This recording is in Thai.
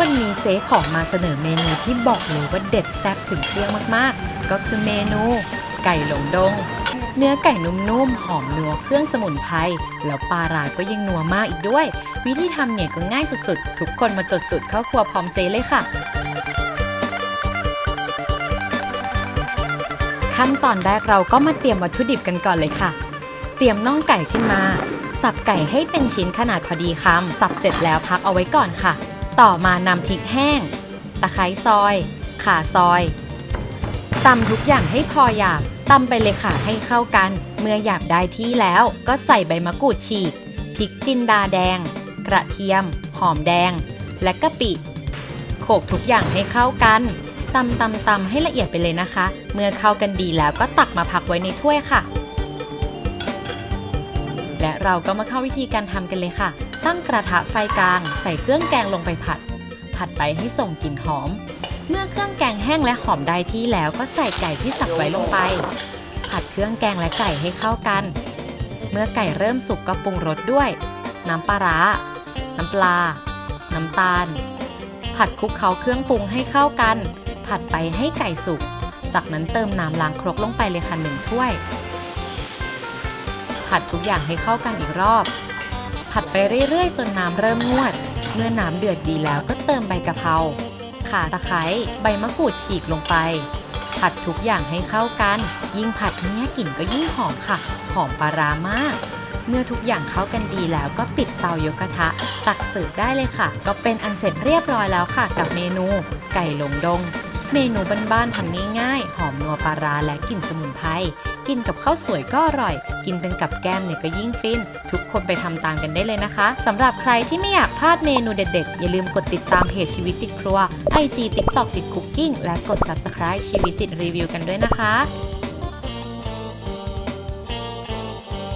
วันนี้เจ๊ขอมาเสนอเมนูที่บอกเลยว่าเด็ดแซ่บถึงเครื่องมากๆ ก็คือเมนู ไก่หลงดง เนื้อไก่นุ่มๆ หอมนัวเครื่องสมุนไพร แล้วปลาร้าก็ยังนัวมากอีกด้วย วิธีทำเนี่ยก็ง่ายสุดๆ ทุกคนมาจดสูตรเข้าครัวพร้อมเจ๊เลยค่ะ ขั้นตอนแรกเราก็มาเตรียมวัตถุดิบกันก่อนเลยค่ะ เตรียมน่องไก่ขึ้นมา สับไก่ให้เป็นชิ้นขนาดพอดีคำสับเสร็จแล้วพักเอาไว้ก่อนค่ะ ต่อมานำพริกแห้ง ตะไคร้ซอย ข่าซอยตำทุกอย่างให้พอหยาบตำไปเลยค่ะให้เข้ากัน เมื่อหยาบได้ที่แล้วก็ใส่ใบมะกรูดฉีกพริกจินดาแดง กระเทียม หอมแดง และกะปิ โขลกทุกอย่างให้เข้ากันตำตำตำให้ละเอียดไปเลยนะคะ เมื่อเข้ากันดีแล้วก็ตักมาพักไว้ในถ้วยค่ะ และเราก็มาเข้าวิธีการทำกันเลยค่ะ ตั้งกระทะไฟกลาง ใส่เครื่องแกงลงไปผัด ผัดไปให้ส่งกลิ่นหอม เมื่อเครื่องแกงแห้งและหอมได้ที่แล้วก็ใส่ไก่ที่สับไว้ลงไป ผัดเครื่องแกงและไก่ให้เข้ากัน เมื่อไก่เริ่มสุกก็ปรุงรสด้วย น้ำปลาร้า น้ำปลา น้ำตาล ผัดคลุกเคล้าเครื่องปรุงให้เข้ากัน ผัดไปให้ไก่สุก จากนั้นเติมน้ำล้างครกลงไปเลยค่ะหนึ่งถ้วย ผัดทุกอย่างให้เข้ากันอีกรอบ ผัดไปเรื่อยๆ จนน้ำเริ่มงวด เมื่อน้ำเดือดดีแล้วก็เติมใบกะเพราข่าตะไคร้ใบมะกรูดฉีกลงไป ผัดทุกอย่างให้เข้ากัน ยิ่งผัดเนี้ยกลิ่นก็ยิ่งหอมค่ะ หอมปลาร้ามาก เมื่อทุกอย่างเข้ากันดีแล้วก็ปิดเตายกกระทะ ตักเสิร์ฟได้เลยค่ะ ก็เป็นอันเสร็จเรียบร้อยแล้วค่ะ กับเมนู ไก่หลงดง เมนูบ้านๆทำง่ายๆหอมนัวปลาร้าและกลิ่นสมุนไพร กินกับข้าวสวยก็อร่อย กินเป็นกับแก้มเนี่ยก็ยิ่งฟิน ทุกคนไปทำตามกันได้เลยนะคะ สำหรับใครที่ไม่อยากพลาดเมนูเด็ดๆ อย่าลืมกดติดตามเพจชีวิตติดครัว IG TikTok ติดคุกกิ้งและกด Subscribe ชีวิตติดรีวิวกันด้วยนะคะ